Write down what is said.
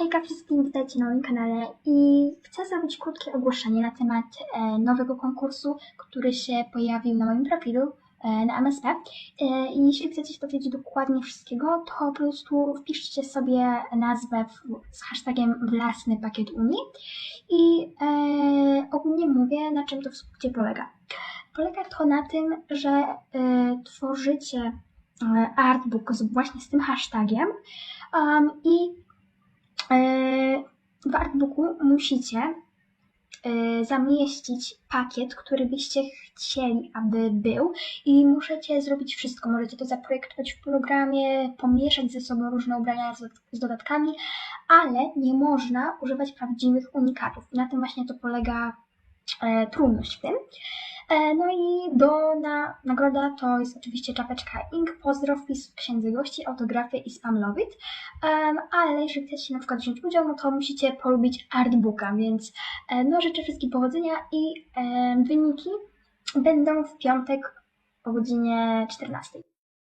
Hejka wszystkim, witajcie na moim kanale i chcę zrobić krótkie ogłoszenie na temat e, nowego konkursu, który się pojawił na moim profilu e, na MSP. E, I jeśli chcecie się dowiedzieć dokładnie wszystkiego, to po prostu wpiszcie sobie nazwę w, z hashtagiem własny pakiet Unii i e, ogólnie mówię, na czym to w skrócie polega. Polega to na tym, że e, tworzycie e, artbook z, właśnie z tym hashtagiem um, i W artbooku musicie e, zamieścić pakiet, który byście chcieli, aby był i możecie zrobić wszystko. Możecie to zaprojektować w programie, pomieszać ze sobą różne ubrania z, dodatkami, ale nie można używać prawdziwych unikatów. Na tym właśnie to polega e, trudność w tym. E, No i do na, nagroda to jest oczywiście czapeczka Ink, pozdrow, wpis w księdze gości, autografy i spamlowit. Um, ale jeżeli chcecie na przykład wziąć udział, no to musicie polubić artbooka, więc e, no życzę wszystkim powodzenia i e, wyniki będą w piątek o godzinie 14.